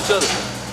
each other.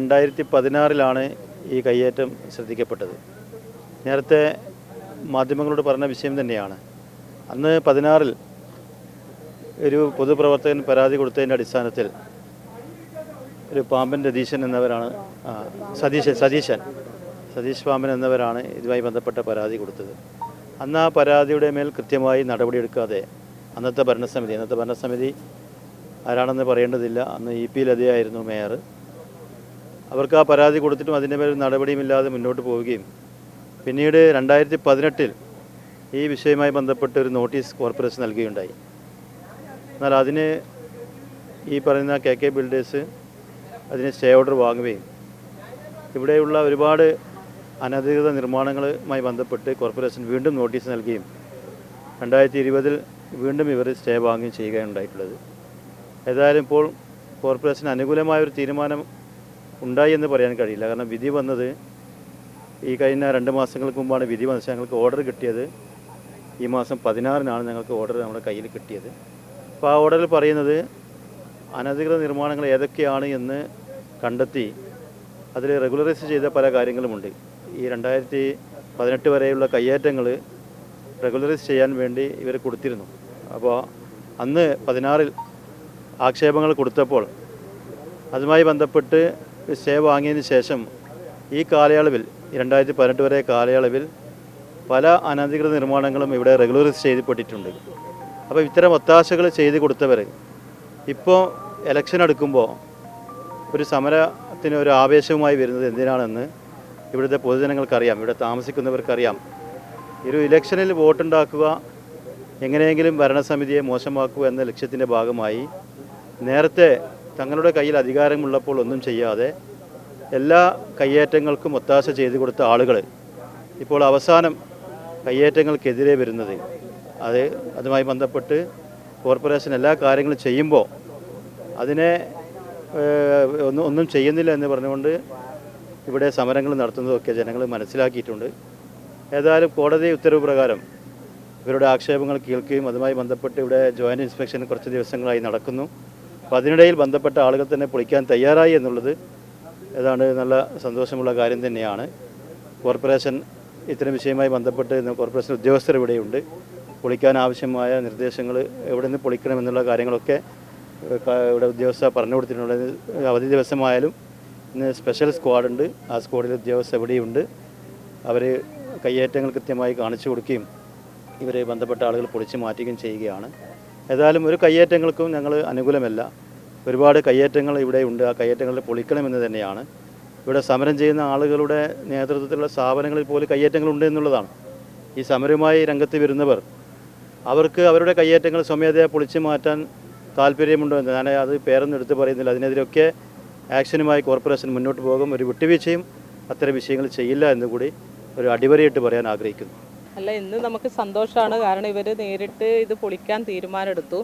രണ്ടായിരത്തി പതിനാറിലാണ് ഈ കയ്യേറ്റം ശ്രദ്ധിക്കപ്പെട്ടത്. നേരത്തെ മാധ്യമങ്ങളോട് പറഞ്ഞ വിഷയം തന്നെയാണ്. അന്ന് പതിനാറിൽ ഒരു പൊതുപ്രവർത്തകൻ പരാതി കൊടുത്തതിന്റെ അടിസ്ഥാനത്തിൽ ഒരു പാമ്പൻ രതീശൻ എന്നവരാണ് സതീശൻ സതീശൻ സതീഷ് പാമ്പൻ എന്നവരാണ് ഇതുമായി ബന്ധപ്പെട്ട പരാതി കൊടുത്തത്. അന്ന് ആ പരാതിയുടെ മേൽ കൃത്യമായി നടപടിയെടുക്കാതെ അന്നത്തെ ഭരണസമിതി അന്നത്തെ ഭരണസമിതി ആരാണെന്ന് പറയേണ്ടതില്ല. അന്ന് ഇ പി ലതയായിരുന്നു മേയർ. അവർക്ക് ആ പരാതി കൊടുത്തിട്ടും അതിന്റെ മേൽ നടപടിയുമില്ലാതെ മുന്നോട്ട് പോവുകയും. പിന്നീട് രണ്ടായിരത്തി പതിനെട്ടിൽ ഈ വിഷയവുമായി ബന്ധപ്പെട്ട് ഒരു നോട്ടീസ് കോർപ്പറേഷൻ നൽകുകയുണ്ടായി. എന്നാൽ അതിന് ഈ പറയുന്ന കെ കെ ബിൽഡേഴ്സ് അതിന് സ്റ്റേ ഓർഡർ വാങ്ങുകയും ഇവിടെയുള്ള ഒരുപാട് അനധികൃത നിർമ്മാണങ്ങളുമായി ബന്ധപ്പെട്ട് കോർപ്പറേഷൻ വീണ്ടും നോട്ടീസ് നൽകുകയും രണ്ടായിരത്തി ഇരുപതിൽ വീണ്ടും ഇവർ സ്റ്റേ വാങ്ങുകയും ചെയ്യുകയുണ്ടായിട്ടുള്ളത്. ഏതായാലും ഇപ്പോൾ കോർപ്പറേഷൻ അനുകൂലമായ ഒരു തീരുമാനം ഉണ്ടായി എന്ന് പറയാൻ കഴിയില്ല. കാരണം വിധി വന്നത് ഈ കഴിഞ്ഞ രണ്ട് മാസങ്ങൾക്ക് മുമ്പാണ് വിധി വന്നത്. ഞങ്ങൾക്ക് ഓർഡർ കിട്ടിയത് ഈ മാസം പതിനാറിനാണ് ഞങ്ങൾക്ക് ഓർഡർ നമ്മുടെ കയ്യിൽ കിട്ടിയത്. അപ്പോൾ ആ ഓർഡറിൽ പറയുന്നത് അനധികൃത നിർമ്മാണങ്ങൾ ഏതൊക്കെയാണ് എന്ന് കണ്ടെത്തി അതിൽ റെഗുലറൈസ് ചെയ്ത പല കാര്യങ്ങളുമുണ്ട്. ഈ രണ്ടായിരത്തി പതിനെട്ട് വരെയുള്ള കയ്യേറ്റങ്ങൾ റെഗുലറൈസ് ചെയ്യാൻ വേണ്ടി ഇവർ കൊടുത്തിരുന്നു. അപ്പോൾ അന്ന് പതിനാറിൽ ആക്ഷേപങ്ങൾ കൊടുത്തപ്പോൾ അതുമായി ബന്ധപ്പെട്ട് സ്റ്റേ വാങ്ങിയതിന് ശേഷം ഈ കാലയളവിൽ രണ്ടായിരത്തി പതിനെട്ട് വരെ കാലയളവിൽ പല അനധികൃത നിർമ്മാണങ്ങളും ഇവിടെ റെഗുലറൈസ് ചെയ്യപ്പെട്ടിട്ടുണ്ട് അപ്പോൾ ഇത്തരം ഒത്താശകൾ ചെയ്ത് കൊടുത്തവർ ഇപ്പോൾ ഇലക്ഷൻ എടുക്കുമ്പോൾ ഒരു സമരത്തിന് ഒരു ആവേശവുമായി വരുന്നത് എന്തിനാണെന്ന് ഇവിടുത്തെ പൊതുജനങ്ങൾക്കറിയാം ഇവിടെ താമസിക്കുന്നവർക്കറിയാം. ഒരു ഇലക്ഷനിൽ വോട്ടുണ്ടാക്കുക എങ്ങനെയെങ്കിലും ഭരണസമിതിയെ മോശമാക്കുക എന്ന ലക്ഷ്യത്തിന്റെ ഭാഗമായി നേരത്തെ തങ്ങളുടെ കയ്യിൽ അധികാരമുള്ളപ്പോൾ ഒന്നും ചെയ്യാതെ എല്ലാ കയ്യേറ്റങ്ങൾക്കും ഒത്താശ ചെയ്തു കൊടുത്ത ആളുകൾ ഇപ്പോൾ അവസാനം കയ്യേറ്റങ്ങൾക്കെതിരെ വരുന്നത്. അത് അതുമായി ബന്ധപ്പെട്ട് കോർപ്പറേഷൻ എല്ലാ കാര്യങ്ങളും ചെയ്യുമ്പോൾ അതിനെ ഒന്നും ഒന്നും ചെയ്യുന്നില്ല എന്ന് പറഞ്ഞുകൊണ്ട് ഇവിടെ സമരങ്ങൾ നടത്തുന്നതൊക്കെ ജനങ്ങൾ മനസ്സിലാക്കിയിട്ടുണ്ട്. ഏതായാലും കോടതി ഉത്തരവ് പ്രകാരം ഇവരുടെ ആക്ഷേപങ്ങൾ കേൾക്കുകയും അതുമായി ബന്ധപ്പെട്ട് ഇവിടെ ജോയിന്റ് ഇൻസ്പെക്ഷൻ കുറച്ച് ദിവസങ്ങളായി നടക്കുന്നു. അപ്പോൾ അതിനിടയിൽ ബന്ധപ്പെട്ട ആളുകൾ തന്നെ പൊളിക്കാൻ തയ്യാറായി എന്നുള്ളത് ഏതാണ്ട് നല്ല സന്തോഷമുള്ള കാര്യം തന്നെയാണ്. കോർപ്പറേഷൻ ഇത്തരം വിഷയവുമായി ബന്ധപ്പെട്ട് കോർപ്പറേഷൻ ഉദ്യോഗസ്ഥർ ഇവിടെയുണ്ട്. പൊളിക്കാൻ ആവശ്യമായ നിർദ്ദേശങ്ങൾ എവിടെ നിന്ന് പൊളിക്കണമെന്നുള്ള കാര്യങ്ങളൊക്കെ ഇവിടെ ഉദ്യോഗസ്ഥ പറഞ്ഞു കൊടുത്തിട്ടുണ്ട്. അവധി ദിവസമായാലും ഇന്ന് സ്പെഷ്യൽ സ്ക്വാഡുണ്ട് ആ സ്ക്വാഡിൽ ഉദ്യോഗസ്ഥ എവിടെയുണ്ട് അവർ കയ്യേറ്റങ്ങൾ കൃത്യമായി കാണിച്ചു കൊടുക്കുകയും ഇവരെ ബന്ധപ്പെട്ട ആളുകൾ പൊളിച്ചു മാറ്റുകയും ചെയ്യുകയാണ്. ഏതായാലും ഒരു കയ്യേറ്റങ്ങൾക്കും ഞങ്ങൾ അനുകൂലമല്ല. ഒരുപാട് കയ്യേറ്റങ്ങൾ ഇവിടെ ഉണ്ട്. ആ കയ്യേറ്റങ്ങൾ പൊളിക്കണമെന്ന് തന്നെയാണ്. ഇവിടെ സമരം ചെയ്യുന്ന ആളുകളുടെ നേതൃത്വത്തിലുള്ള സ്ഥാപനങ്ങളിൽ പോലും കയ്യേറ്റങ്ങളുണ്ട് എന്നുള്ളതാണ്. ഈ സമരവുമായി രംഗത്ത് വരുന്നവർ അവർക്ക് അവരുടെ കയ്യേറ്റങ്ങൾ സ്വമേധയാ പൊളിച്ചു മാറ്റാൻ താല്പര്യമുണ്ടോ എന്ന് ഞാൻ അത് പേരൊന്നും എടുത്ത് പറയുന്നില്ല. അതിനെതിരെയൊക്കെ ആക്ഷനുമായി കോർപ്പറേഷൻ മുന്നോട്ട് പോകും. ഒരു വിട്ടുവീഴ്ചയും അത്തരം വിഷയങ്ങൾ ചെയ്യില്ല എന്നുകൂടി ഒരു അടിവരയിട്ട് പറയാൻ ആഗ്രഹിക്കുന്നു. അല്ല ഇന്ന് നമുക്ക് സന്തോഷമാണ് കാരണം ഇവർ നേരിട്ട് ഇത് പൊളിക്കാൻ തീരുമാനമെടുത്തു.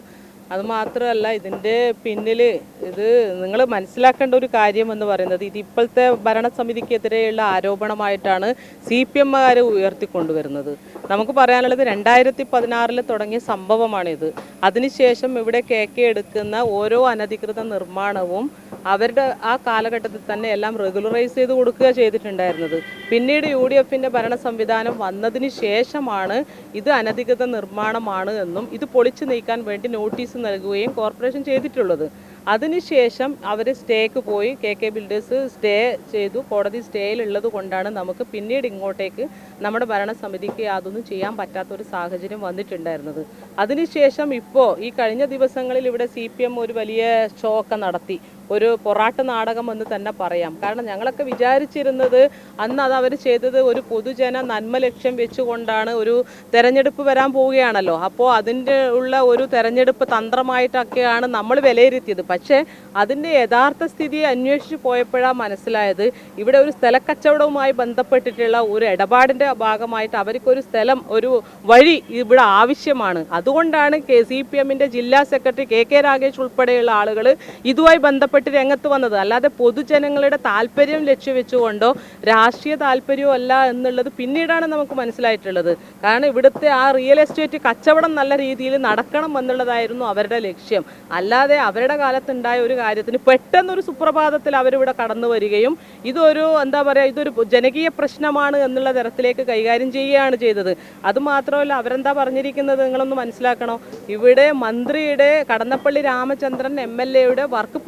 അത് മാത്രമല്ല ഇതിന്റെ പിന്നിൽ ഇത് നിങ്ങൾ മനസ്സിലാക്കേണ്ട ഒരു കാര്യം എന്ന് പറയുന്നത് ഇത് ഇപ്പോഴത്തെ ഭരണസമിതിക്കെതിരെയുള്ള ആരോപണമായിട്ടാണ് സി പി എമ്മുകാരെ ഉയർത്തിക്കൊണ്ടുവരുന്നത്. നമുക്ക് പറയാനുള്ളത് രണ്ടായിരത്തി പതിനാറിൽ തുടങ്ങിയ സംഭവമാണിത്. അതിനുശേഷം ഇവിടെ കെ കെ എടുക്കുന്ന ഓരോ അനധികൃത നിർമ്മാണവും അവരുടെ ആ കാലഘട്ടത്തിൽ തന്നെ എല്ലാം റെഗുലറൈസ് ചെയ്ത് കൊടുക്കുക ചെയ്തിട്ടുണ്ടായിരുന്നത്. പിന്നീട് യു ഡി എഫിന്റെ ഭരണ സംവിധാനം വന്നതിന് ശേഷമാണ് ഇത് അനധികൃത നിർമ്മാണമാണ് എന്നും ഇത് പൊളിച്ചു നീക്കാൻ വേണ്ടി നോട്ടീസ് നൽകുകയും കോർപ്പറേഷൻ ചെയ്തിട്ടുള്ളത്. അതിനുശേഷം അവർ സ്റ്റേക്ക് പോയി കെ കെ ബിൽഡേഴ്സ് സ്റ്റേ ചെയ്തു. കോടതി സ്റ്റേയിലുള്ളത് കൊണ്ടാണ് നമുക്ക് പിന്നീട് ഇങ്ങോട്ടേക്ക് നമ്മുടെ ഭരണസമിതിക്ക് അതൊന്നും ചെയ്യാൻ പറ്റാത്ത ഒരു സാഹചര്യം വന്നിട്ടുണ്ടായിരുന്നത്. അതിനുശേഷം ഇപ്പോൾ ഈ കഴിഞ്ഞ ദിവസങ്ങളിൽ ഇവിടെ സി ഒരു വലിയ ഷോ ഒക്കെ നടത്തി. ഒരു പൊറാട്ട് നാടകം എന്ന് തന്നെ പറയാം. കാരണം ഞങ്ങളൊക്കെ വിചാരിച്ചിരുന്നത് അന്ന് അത് അവർ ചെയ്തത് ഒരു പൊതുജന നന്മ ലക്ഷ്യം വെച്ചുകൊണ്ടാണ് ഒരു തെരഞ്ഞെടുപ്പ് വരാൻ പോവുകയാണല്ലോ. അപ്പോൾ അതിന്റെ ഉള്ള ഒരു തെരഞ്ഞെടുപ്പ് തന്ത്രമായിട്ടൊക്കെയാണ് നമ്മൾ വിലയിരുത്തിയത്. പക്ഷേ അതിന്റെ യഥാർത്ഥ സ്ഥിതിയെ അന്വേഷിച്ച് പോയപ്പോഴാണ് മനസ്സിലായത് ഇവിടെ ഒരു സ്ഥലക്കച്ചവടവുമായി ബന്ധപ്പെട്ടിട്ടുള്ള ഒരു ഇടപാടിന്റെ ഭാഗമായിട്ട് അവർക്കൊരു സ്ഥലം ഒരു വഴി ഇവിടെ ആവശ്യമാണ്. അതുകൊണ്ടാണ് കെ സി പി എമ്മിന്റെ ജില്ലാ സെക്രട്ടറി കെ കെ രാഗേഷ് ഉൾപ്പെടെയുള്ള ആളുകൾ ഇതുമായി ബന്ധപ്പെട്ട് രംഗത്ത് വന്നത്. അല്ലാതെ പൊതുജനങ്ങളുടെ താല്പര്യം ലക്ഷ്യം വെച്ചുകൊണ്ടോ രാഷ്ട്രീയ താല്പര്യമോ അല്ല എന്നുള്ളത് പിന്നീടാണ് നമുക്ക് മനസ്സിലായിട്ടുള്ളത്. കാരണം ഇവിടുത്തെ ആ റിയൽ എസ്റ്റേറ്റ് കച്ചവടം നല്ല രീതിയിൽ നടക്കണം എന്നുള്ളതായിരുന്നു അവരുടെ ലക്ഷ്യം. അല്ലാതെ അവരുടെ കാലത്തുണ്ടായ ഒരു കാര്യത്തിന് പെട്ടെന്നൊരു സുപ്രഭാതത്തിൽ അവരിവിടെ കടന്നു വരികയും ഇതൊരു എന്താ പറയുക ഇതൊരു ജനകീയ പ്രശ്നമാണ് എന്നുള്ള തരത്തിലേക്ക് കൈകാര്യം ചെയ്യുകയാണ് ചെയ്തത്. അതുമാത്രമല്ല അവരെന്താ പറഞ്ഞിരിക്കുന്നത് നിങ്ങളൊന്ന് മനസ്സിലാക്കണോ? ഇവിടെ മന്ത്രിയുടെ കടന്നപ്പള്ളി രാമചന്ദ്രൻ എം എൽ എയുടെ വർക്ക്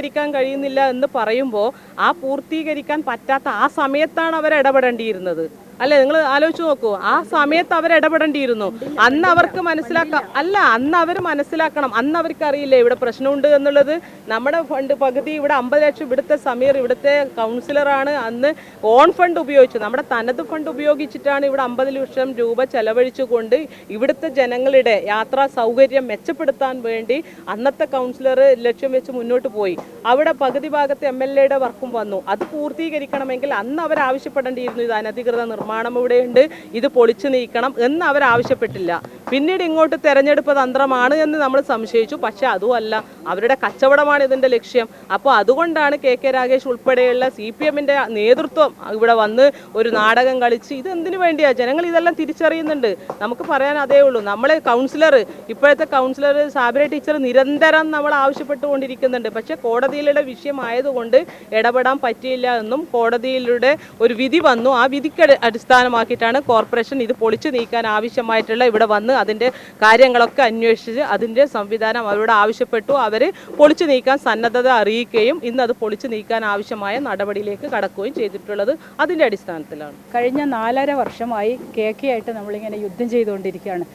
പൂർത്തീകരിക്കാൻ കഴിയുന്നില്ല എന്ന് പറയുമ്പോൾ ആ പൂർത്തീകരിക്കാൻ പറ്റാത്ത ആ സമയത്താണ് അവർ ഇടപെടേണ്ടിയിരുന്നത്. അല്ലെ നിങ്ങൾ ആലോചിച്ച് നോക്കൂ. ആ സമയത്ത് അവർ ഇടപെടേണ്ടിയിരുന്നു. അന്ന് അവർക്ക് മനസ്സിലാക്കാം. അല്ല അന്ന് അവർ മനസ്സിലാക്കണം. അന്ന് അവർക്ക് അറിയില്ലേ ഇവിടെ പ്രശ്നമുണ്ട് എന്നുള്ളത്. നമ്മുടെ ഫണ്ട് പകുതി ഇവിടെ അമ്പത് ലക്ഷം ഇവിടുത്തെ സമീർ ഇവിടുത്തെ കൗൺസിലറാണ് അന്ന് ഓൺ ഫണ്ട് ഉപയോഗിച്ചു നമ്മുടെ തനത് ഫണ്ട് ഉപയോഗിച്ചിട്ടാണ് ഇവിടെ അമ്പത് ലക്ഷം രൂപ ചെലവഴിച്ചുകൊണ്ട് ഇവിടുത്തെ ജനങ്ങളുടെ യാത്രാ സൗകര്യം മെച്ചപ്പെടുത്താൻ വേണ്ടി അന്നത്തെ കൗൺസിലർ ലക്ഷ്യം വെച്ച് മുന്നോട്ട് പോയി. അവിടെ പകുതി ഭാഗത്ത് എം എൽ എയുടെ വർക്കും വന്നു. അത് പൂർത്തീകരിക്കണമെങ്കിൽ അന്ന് അവർ ആവശ്യപ്പെടേണ്ടിയിരുന്നു ഇത് അനധികൃത നിർമ്മാണം ഇവിടെയുണ്ട്. ഇത് പൊളിച്ചു നീക്കണം എന്ന് അവർ ആവശ്യപ്പെട്ടില്ല. പിന്നീട് ഇങ്ങോട്ട് തെരഞ്ഞെടുപ്പ് തന്ത്രമാണ് എന്ന് നമ്മൾ സംശയിച്ചു. പക്ഷേ അതുമല്ല അവരുടെ കച്ചവടമാണ് ഇതിന്റെ ലക്ഷ്യം. അപ്പോൾ അതുകൊണ്ടാണ് കെ കെ രാഗേഷ് ഉൾപ്പെടെയുള്ള സി പി എമ്മിന്റെ നേതൃത്വം ഇവിടെ വന്ന് ഒരു നാടകം കളിച്ച് ഇത് എന്തിനു വേണ്ടിയാ? ജനങ്ങൾ ഇതെല്ലാം തിരിച്ചറിയുന്നുണ്ട്. നമുക്ക് പറയാൻ അതേ ഉള്ളൂ. നമ്മളെ കൗൺസിലർ ഇപ്പോഴത്തെ കൗൺസിലർ സാബിര ടീച്ചർ നിരന്തരം നമ്മൾ ആവശ്യപ്പെട്ടുകൊണ്ടിരിക്കുന്നുണ്ട്. പക്ഷെ കോടതിയിലുള്ള വിഷയമായതുകൊണ്ട് ഇടപെടാൻ പറ്റിയില്ല എന്നും കോടതിയിലൂടെ ഒരു വിധി വന്നു. ആ വിധിക്ക് അടിസ്ഥാനമാക്കിയിട്ടാണ് കോർപ്പറേഷൻ ഇത് പൊളിച്ചു നീക്കാൻ ആവശ്യമായിട്ടുള്ള ഇവിടെ വന്ന് അതിന്റെ കാര്യങ്ങളൊക്കെ അന്വേഷിച്ച് അതിന്റെ സംവിധാനം അവരോട് ആവശ്യപ്പെട്ടു. അവർ പൊളിച്ചു നീക്കാൻ സന്നദ്ധത അറിയിക്കുകയും ഇന്ന് അത് പൊളിച്ചു നീക്കാൻ ആവശ്യമായ നടപടിയിലേക്ക് കടക്കുകയും ചെയ്തിട്ടുള്ളത് അതിന്റെ അടിസ്ഥാനത്തിലാണ്. കഴിഞ്ഞ നാലര വർഷമായി കെ കെ ആയിട്ട് നമ്മളിങ്ങനെ യുദ്ധം ചെയ്തുകൊണ്ടിരിക്കുകയാണ്.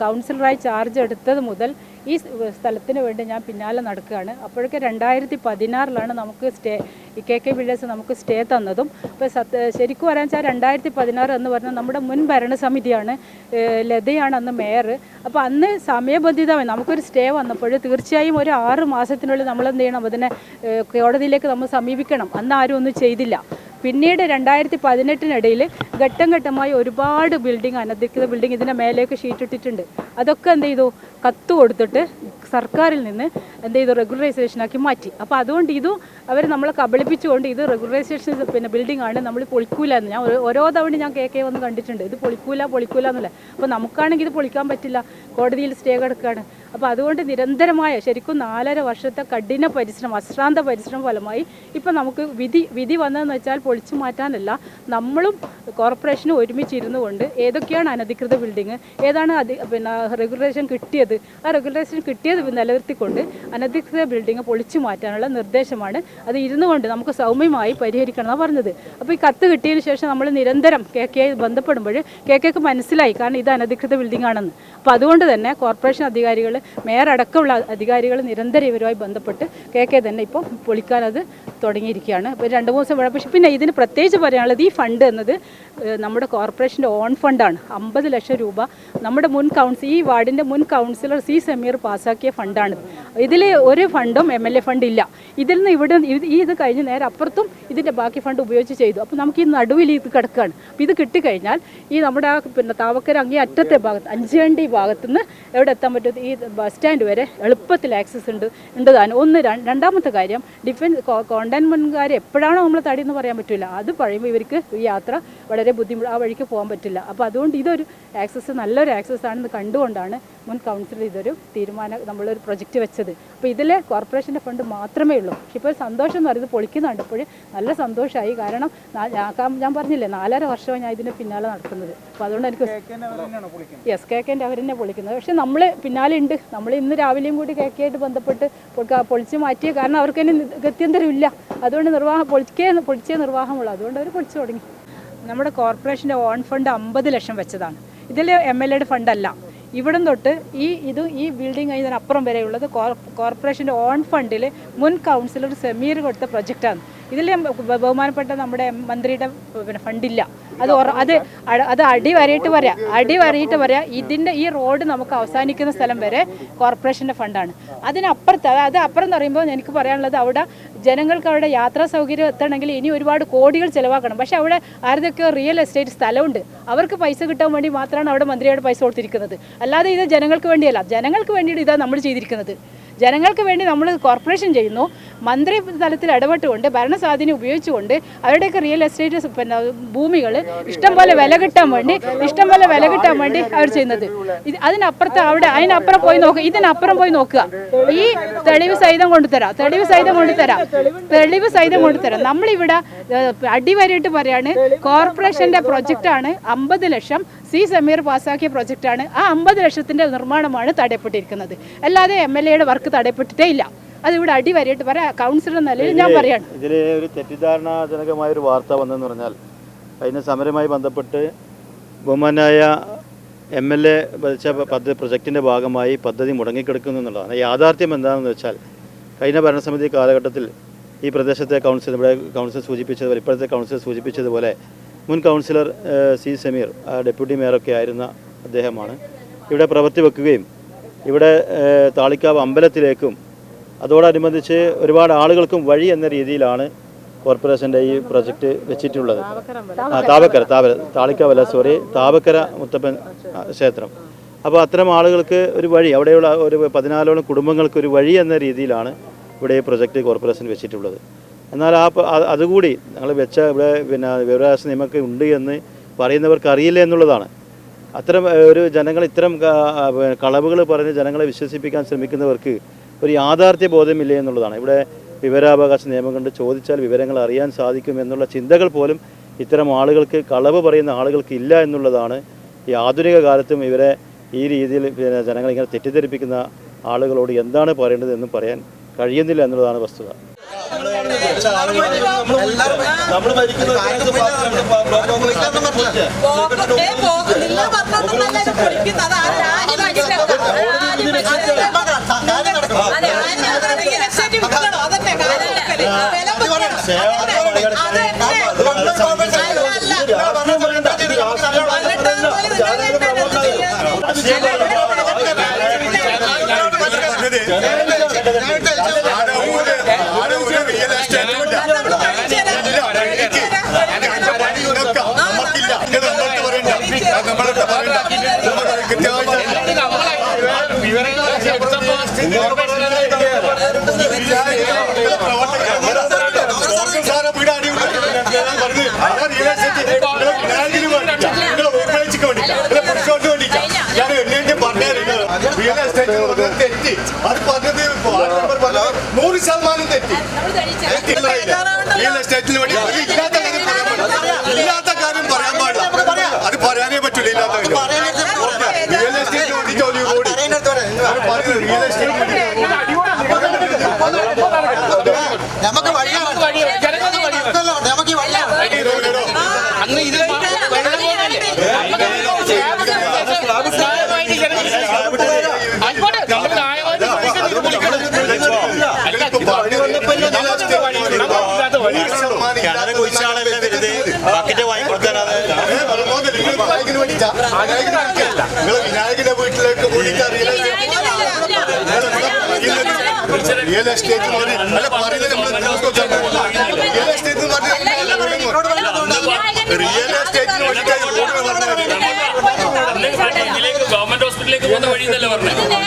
കൗൺസിലറായി ചാർജ് എടുത്തത് മുതൽ ഈ സ്ഥലത്തിന് വേണ്ടി ഞാൻ പിന്നാലെ നടക്കുകയാണ്. അപ്പോഴൊക്കെ രണ്ടായിരത്തി പതിനാറിലാണ് നമുക്ക് സ്റ്റേ കെ കെ വില്ലേഴ്സ് നമുക്ക് സ്റ്റേ തന്നതും. അപ്പോൾ സത്യ ശരിക്കും പറയാൻ വെച്ചാൽ രണ്ടായിരത്തി പതിനാറ് എന്ന് പറഞ്ഞാൽ നമ്മുടെ മുൻ ഭരണസമിതിയാണ് ലതയാണ് അന്ന് മേയർ അപ്പോൾ അന്ന് സമയബന്ധിതമായി നമുക്കൊരു സ്റ്റേ വന്നപ്പോൾ തീർച്ചയായും ഒരു ആറ് മാസത്തിനുള്ളിൽ നമ്മൾ എന്ത് ചെയ്യണം അതിനെ കോടതിയിലേക്ക് നമ്മൾ സമീപിക്കണം. അന്ന് ആരും ഒന്നും ചെയ്തില്ല. പിന്നീട് രണ്ടായിരത്തി പതിനെട്ടിനിടയിൽ ഘട്ടം ഘട്ടമായി ഒരുപാട് ബിൽഡിംഗ് അനധികൃത ബിൽഡിംഗ് ഇതിന്റെ മേലേക്ക് ഷീറ്റ് ഇട്ടിട്ടുണ്ട്. അതൊക്കെ എന്ത് ചെയ്തു? കത്ത് കൊടുത്തിട്ട് സർക്കാരിൽ നിന്ന് എന്ത് ചെയ്തു? റെഗുലറൈസേഷനാക്കി മാറ്റി. അപ്പോൾ അതുകൊണ്ട് ഇതും അവർ നമ്മളെ കബളിപ്പിച്ചുകൊണ്ട് ഇത് റെഗുലറൈസേഷൻ പിന്നെ ബിൽഡിംഗ് ആണ്. നമ്മൾ പൊളിക്കൂല എന്ന് ഞാൻ ഓരോ- തവണ ഞാൻ കെ കെ വന്ന് കണ്ടിട്ടുണ്ട്. ഇത് പൊളിക്കൂല പൊളിക്കൂല എന്നല്ല. അപ്പോൾ നമുക്കാണെങ്കിൽ ഇത് പൊളിക്കാൻ പറ്റില്ല. കോടതിയിൽ സ്റ്റേ കിടക്കുകയാണ് അപ്പോൾ അതുകൊണ്ട് നിരന്തരമായ ശരിക്കും നാലര വർഷത്തെ കഠിന പരിശ്രമം അശ്രാന്ത പരിശ്രമം ഫലമായി ഇപ്പം നമുക്ക് വിധി വിധി വന്നതെന്ന് വെച്ചാൽ പൊളിച്ചു മാറ്റാനല്ല നമ്മളും കോർപ്പറേഷനും ഒരുമിച്ചിരുന്നു കൊണ്ട് ഏതൊക്കെയാണ് അനധികൃത ബിൽഡിങ് ഏതാണ് അതി പിന്നെ റെഗുലേഷൻ കിട്ടിയത് ആ റെഗുലേഷൻ കിട്ടിയത് നിലനിർത്തിക്കൊണ്ട് അനധികൃത ബിൽഡിങ് പൊളിച്ചു മാറ്റാനുള്ള നിർദ്ദേശമാണ്. അത് ഇരുന്നു കൊണ്ട് നമുക്ക് സൗമ്യമായി പരിഹരിക്കണം എന്നാണ് പറഞ്ഞത്. അപ്പോൾ ഈ കത്ത് കിട്ടിയതിന് ശേഷം നമ്മൾ നിരന്തരം കെ കെ ബന്ധപ്പെടുമ്പോൾ കെ കെക്ക് മനസ്സിലായി കാരണം ഇത് അനധികൃത ബിൽഡിംഗ് ആണെന്ന്. അപ്പോൾ അതുകൊണ്ട് തന്നെ കോർപ്പറേഷൻ അധികാരികൾ മേയർ അടക്കമുള്ള അധികാരികൾ നിരന്തരം ഇവരുമായി ബന്ധപ്പെട്ട് കെ കെ തന്നെ ഇപ്പോൾ പൊളിക്കാനത് തുടങ്ങിയിരിക്കുകയാണ്. ഇപ്പോൾ രണ്ട് മൂന്ന് ദിവസം പക്ഷേ പിന്നെ ഇതിന് പ്രത്യേകിച്ച് പറയാനുള്ളത് ഈ ഫണ്ട് എന്നത് നമ്മുടെ കോർപ്പറേഷന്റെ ഓൺ ഫണ്ടാണ് അമ്പത് ലക്ഷം രൂപ നമ്മുടെ മുൻ കൗൺസിൽ ഈ വാർഡിന്റെ മുൻ കൗൺസിലർ സി സമീർ പാസ്സാക്കിയ ഫണ്ടാണ് ഇതിൽ ഒരു ഫണ്ടും എം എൽ എ ഫണ്ട് ഇല്ല. ഇതിൽ നിന്ന് ഇവിടെ ഈ ഇത് കഴിഞ്ഞ് നേരെ അപ്പുറത്തും ഇതിന്റെ ബാക്കി ഫണ്ട് ഉപയോഗിച്ച് ചെയ്തു. അപ്പോൾ നമുക്ക് ഈ നടുവിൽ ഇത് കിടക്കുകയാണ് അപ്പോൾ ഇത് കിട്ടിക്കഴിഞ്ഞാൽ ഈ നമ്മുടെ പിന്നെ താവക്കര അങ്ങേ അറ്റത്തെ ഭാഗത്ത് അഞ്ചേണ്ടി ഭാഗത്ത് നിന്ന് എവിടെ എത്താൻ പറ്റും? ഈ ബസ് സ്റ്റാൻഡ് വരെ എളുപ്പത്തിൽ ആക്സസ് ഉണ്ട് ഉണ്ട് താനും ഒന്ന് രണ്ടാമത്തെ കാര്യം ഡിഫൻസ് കോണ്ടൈൻമെന്റുകാർ എപ്പോഴാണോ നമ്മൾ തടിയെന്ന് പറയാൻ പറയാൻ പറ്റില്ല. അത് പറയുമ്പോൾ ഇവർക്ക് ഈ യാത്ര വളരെ ബുദ്ധിമുട്ട് ആ വഴിക്ക് പോകാൻ പറ്റില്ല. അപ്പോൾ അതുകൊണ്ട് ഇതൊരു ആക്സസ് നല്ലൊരു ആക്സസ് ആണെന്ന് കണ്ടുകൊണ്ടാണ് മുൻ കൗൺസിലർ ഇതൊരു തീരുമാനം നമ്മളൊരു പ്രൊജക്റ്റ് വെച്ചത്. അപ്പോൾ ഇതിലെ കോർപ്പറേഷന്റെ ഫണ്ട് മാത്രമേ ഉള്ളൂ. ഇപ്പോൾ സന്തോഷം എന്ന് പറയുന്നത് പൊളിക്കുന്നുണ്ട്. ഇപ്പോൾ നല്ല സന്തോഷമായി കാരണം ഞാൻ പറഞ്ഞില്ലേ നാലര വർഷമാണ് ഞാൻ ഇതിന്റെ പിന്നാലെ നടക്കുന്നത്. അപ്പോൾ അതുകൊണ്ട് എനിക്ക് യെസ് കേക്കേന്റെ അവർ തന്നെ പൊളിക്കുന്നത്. പക്ഷേ നമ്മൾ പിന്നാലെ ഉണ്ട്. നമ്മൾ ഇന്ന് രാവിലെയും കൂടി കേക്കായിട്ട് ബന്ധപ്പെട്ട് പൊളിച്ച് മാറ്റിയ കാരണം അവർക്ക് തന്നെ ഗത്യന്തരമില്ല. അതുകൊണ്ട് നിർവാഹം പൊളിക്കേ പൊളിച്ചേ നിർവാഹമുള്ളൂ അതുകൊണ്ട് അവർ പൊളിച്ചു തുടങ്ങി. നമ്മുടെ കോർപ്പറേഷന്റെ ഓൺ ഫണ്ട് അമ്പത് ലക്ഷം വെച്ചതാണ്. ഇതിൽ എം എൽ എയുടെ ഫണ്ടല്ല. ഇവിടം തൊട്ട് ഈ ഇത് ഈ ബിൽഡിംഗ് അപ്പുറം വരെയുള്ളത് കോർ- കോർപ്പറേഷന്റെ ഓൺ ഫണ്ടിൽ മുൻ കൗൺസിലർ സെമീർ കൊടുത്ത പ്രൊജക്റ്റാണ്. ഇതിൽ ബഹുമാനപ്പെട്ട നമ്മുടെ മന്ത്രിയുടെ പിന്നെ ഫണ്ടില്ല. അത് അത് അത് അടി വരയിട്ട് പറയാം. അടി വരയിട്ട് പറയാം. ഇതിന്റെ ഈ റോഡ് നമുക്ക് അവസാനിക്കുന്ന സ്ഥലം വരെ കോർപ്പറേഷന്റെ ഫണ്ടാണ്. അതിനപ്പുറത്ത് അത് അപ്പുറം എന്ന് പറയുമ്പോൾ എനിക്ക് പറയാനുള്ളത് അവിടെ ജനങ്ങൾക്ക് അവിടെ യാത്രാ സൗകര്യം എത്തണമെങ്കിൽ ഇനി ഒരുപാട് കോടികൾ ചിലവാക്കണം. പക്ഷേ അവിടെ ആരുതൊക്കെയോ റിയൽ എസ്റ്റേറ്റ് സ്ഥലമുണ്ട്. അവർക്ക് പൈസ കിട്ടാൻ വേണ്ടി മാത്രമാണ് അവിടെ മന്ത്രിയുടെ പൈസ കൊടുത്തിരിക്കുന്നത്. അല്ലാതെ ഇത് ജനങ്ങൾക്ക് വേണ്ടിയല്ല. ജനങ്ങൾക്ക് വേണ്ടിയിട്ട് ഇതാണ് നമ്മൾ ചെയ്തിരിക്കുന്നത്. ജനങ്ങൾക്ക് വേണ്ടി നമ്മൾ കോർപ്പറേഷൻ ചെയ്യുന്നു. മന്ത്രി തലത്തിൽ ഇടപെട്ടുകൊണ്ട് ഭരണസ്വാധീനം ഉപയോഗിച്ചുകൊണ്ട് അവരുടെയൊക്കെ റിയൽ എസ്റ്റേറ്റ് പിന്നെ ഭൂമികൾ ഇഷ്ടംപോലെ വില കിട്ടാൻ വേണ്ടി ഇഷ്ടംപോലെ വില കിട്ടാൻ വേണ്ടി അവർ ചെയ്യുന്നത്. അതിനപ്പുറത്ത് അവിടെ അതിനപ്പുറം പോയി നോക്കുക ഇതിനപ്പുറം പോയി നോക്കുക. ഈ തെളിവ് സഹിതം കൊണ്ടുതരാം തെളിവ് സഹിതം കൊണ്ടുതരാം തെളിവ് സഹിതം കൊണ്ടുതരാം. നമ്മളിവിടെ അടിവരയിട്ട് പറയാണ് കോർപ്പറേഷന്റെ പ്രൊജക്റ്റാണ് അമ്പത് ലക്ഷം സി സമീർ പാസ്സാക്കിയ പ്രൊജക്റ്റാണ്. ആ അമ്പത് ലക്ഷത്തിന്റെ നിർമ്മാണമാണ് തടയപ്പെട്ടിരിക്കുന്നത്. അല്ലാതെ എം എൽ എയുടെ വർക്ക് തടയപ്പെട്ടിട്ടേ ഇല്ല. അത് ഇവിടെ അടിവരയിട്ട് പറയാം കൗൺസിലർ നിലയിൽ ഞാൻ പറയാം ഇതിൽ ഒരു തെറ്റിദ്ധാരണാജനകമായ ഒരു വാർത്ത വന്നെന്ന് പറഞ്ഞാൽ അതിന് സമരമായി ബന്ധപ്പെട്ട് ബഹുമാനായ എം എൽ എ വരച്ച പദ്ധതി പ്രൊജക്റ്റിന്റെ ഭാഗമായി പദ്ധതി മുടങ്ങിക്കിടക്കുന്നു എന്നുള്ളതാണ്. യാഥാർത്ഥ്യം എന്താണെന്ന് വെച്ചാൽ കഴിഞ്ഞ ഭരണസമിതി കാലഘട്ടത്തിൽ ഈ പ്രദേശത്തെ കൗൺസിൽ ഇവിടെ കൗൺസിൽ സൂചിപ്പിച്ചതുപോലെ ഇപ്പോഴത്തെ കൗൺസിൽ സൂചിപ്പിച്ചതുപോലെ മുൻ കൗൺസിലർ സി സമീർ ഡെപ്യൂട്ടി മേയറൊക്കെ ആയിരുന്ന അദ്ദേഹമാണ്. ഇവിടെ പ്രവർത്തി വെക്കുകയും ഇവിടെ താളിക്കാവ് അമ്പലത്തിലേക്കും അതോടനുബന്ധിച്ച് ഒരുപാട് ആളുകൾക്കും വഴി എന്ന രീതിയിലാണ് കോർപ്പറേഷന്റെ ഈ പ്രൊജക്റ്റ് വെച്ചിട്ടുള്ളത്. ആ താപക്കര താപര താളിക്കാവല്ല സോറി താപക്കര മുത്തപ്പൻ ക്ഷേത്രം. അപ്പോൾ അത്തരം ആളുകൾക്ക് ഒരു വഴി അവിടെയുള്ള ഒരു പതിനാലോളം കുടുംബങ്ങൾക്ക് ഒരു വഴി എന്ന രീതിയിലാണ് ഇവിടെ ഈ പ്രൊജക്റ്റ് കോർപ്പറേഷൻ വെച്ചിട്ടുള്ളത്. എന്നാൽ ആ അതുകൂടി ഞങ്ങൾ വെച്ച ഇവിടെ പിന്നെ വിവരാവകാശ നിയമമൊക്കെ ഉണ്ട് എന്ന് പറയുന്നവർക്ക് അറിയില്ല എന്നുള്ളതാണ്. അത്തരം ഒരു ജനങ്ങൾ ഇത്തരം കളവുകൾ പറഞ്ഞ് ജനങ്ങളെ വിശ്വസിപ്പിക്കാൻ ശ്രമിക്കുന്നവർക്ക് ഒരു യാഥാർത്ഥ്യ ബോധമില്ല എന്നുള്ളതാണ്. ഇവിടെ വിവരാവകാശ നിയമം കൊണ്ട് ചോദിച്ചാൽ വിവരങ്ങൾ അറിയാൻ സാധിക്കും എന്നുള്ള ചിന്തകൾ പോലും ഇത്തരം ആളുകൾക്ക് കളവ് പറയുന്ന ആളുകൾക്ക് ഇല്ല എന്നുള്ളതാണ് ഈ ആധുനിക കാലത്തും ഇവരെ ഈ രീതിയിൽ പിന്നെ ജനങ്ങൾ ഇങ്ങനെ തെറ്റിദ്ധരിപ്പിക്കുന്ന ആളുകളോട് എന്താണ് പറയേണ്ടത് എന്നും പറയാൻ കഴിയുന്നില്ല എന്നുള്ളതാണ് വസ്തുത. നമ്മൾ ഭരിക്കുന്ന കാലത്ത് ഏ, പോകും. നിങ്ങൾ പറഞ്ഞോണ്ടല്ല ഇത് പൊളിക്കുന്നത്. അത് ആദ്യം മനസ്സിലാക്കണം. ആദ്യം മനസ്സിലാക്കണം. അതെ, ആദ്യം റിയൽ എസ്റ്റേറ്റ് വിൽക്കണം. അതന്നെ കാര്യം കൊടുക്കൽ. വില വെക്കണം. അതന്നെ. അത് പറഞ്ഞത് നൂറ് ശതമാനം തെറ്റി. റിയൽ എസ്റ്റേറ്റിന് വേണ്ടി ഒരു ഇല്ലാത്ത കാര്യം പറയാൻ പാടില്ല ഇല്ലാത്ത കാര്യം പറയാൻ പാടില്ല അത് പറയാനേ പറ്റില്ല ഇല്ലാത്ത കാര്യം റിയൽ എസ്റ്റേറ്റിന് വേണ്ടി ജോലി കൂടി അത് പറയുന്നത് റിയൽ എസ്റ്റേറ്റിന് വേണ്ടി നമുക്ക് വഴിയാണ് നമുക്ക് ഈ വഴിയാണ് അന്ന് ഇത് വെള്ളം ആയിക്കോട്ടെ നമ്മൾ ന്യായമായിട്ട് ചോദിക്കുന്നത് ഇത് പൊളിക്കണം. അല്ല, ഇത് വഴി വന്നപ്പോൾ ഇല്ല, നമുക്ക് വഴി ഉണ്ട്. നമുക്കില്ലാത്ത വഴി. കിണറ് കുഴിച്ചാളല്ലേ വരുന്നത് ബക്കറ്റ് വാങ്ങിക്കൊടുക്കാനാണ് നിങ്ങൾ വിനായകന്റെ വീട്ടിലേക്ക് റിയൽ എസ്റ്റേറ്റ് റിയൽ റിയൽ എസ്റ്റേറ്റിന് വേണ്ടിയിട്ടാണ് ഗവൺമെന്റ് ഹോസ്പിറ്റലിലേക്ക് പോകുന്ന വഴി എന്നല്ലേ പറഞ്ഞത്